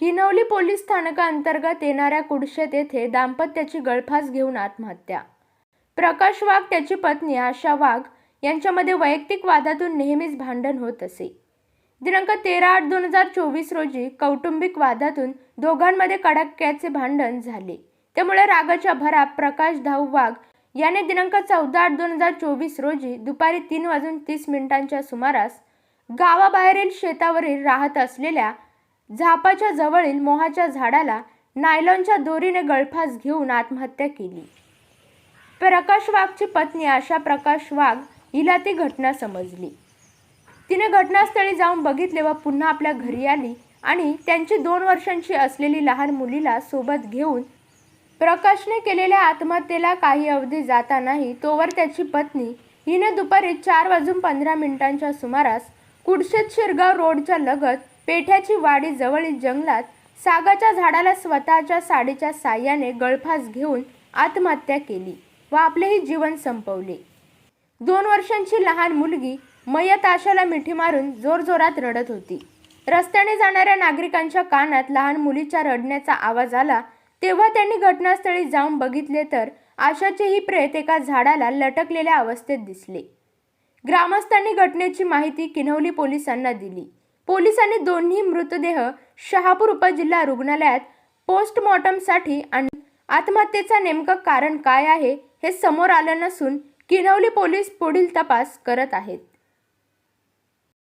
Kinwali police स्थानकाअंतर्गत येणाऱ्या कुडशेत येथे दाम्पत्याची गळफास घेऊन आत्महत्या. प्रकाश वाघ त्याची पत्नी आशा वाघ यांच्यामध्ये वैयक्तिक वादातून नेहमीच भांडण होत असे. दिनांक तेरा आठ दोन हजार चोवीस रोजी कौटुंबिक वादातून दोघांमध्ये कडाक्याचे भांडण झाले. त्यामुळे रागाच्या भरात प्रकाश धाऊ वाघ याने दिनांक चौदा आठ दोन हजार चोवीस रोजी दुपारी तीन वाजून तीस मिनिटांच्या सुमारास गावाबाहेरील शेतावरील राहत असलेल्या झापाच्या जवळील मोहाच्या झाडाला नायलॉनच्या दोरीने गळफास घेऊन आत्महत्या केली. प्रकाश वाघची पत्नी आशा प्रकाश वाघ हिला ती घटना समजली. तिने घटनास्थळी जाऊन बघितले व पुन्हा आपल्या घरी आली आणि त्यांची दोन वर्षांची असलेली लहान मुलीला सोबत घेऊन प्रकाशने केलेल्या आत्महत्येला काही अवधी जाता नाही तोवर त्याची पत्नी हिने दुपारी चार वाजून पंधरा मिनिटांच्या सुमारास कुडशेत शिरगाव रोडच्या लगत पेठ्याची वाडी जवळील जंगलात सागाच्या झाडाला स्वतःच्या साडीच्या साह्याने गळफास घेऊन आत्महत्या केली व आपलेही जीवन संपवले. दोन वर्षांची लहान मुलगी मयत आशाला मिठी मारून जोरजोरात रडत होती. रस्त्याने जाणाऱ्या नागरिकांच्या कानात लहान मुलीच्या रडण्याचा आवाज आला. तेव्हा त्यांनी घटनास्थळी जाऊन बघितले तर आशाचेही प्रेत एका झाडाला लटकलेल्या अवस्थेत दिसले. ग्रामस्थांनी घटनेची माहिती किनवली पोलिसांना दिली. पोलिसांनी दोन्ही मृतदेह शहापूर उपजिल्हा रुग्णालयात पोस्टमॉर्टमसाठी आणि आत्महत्येचं नेमकं कारण काय आहे हे समोर आलं नसून किनवली पोलीस पुढील तपास करत आहेत.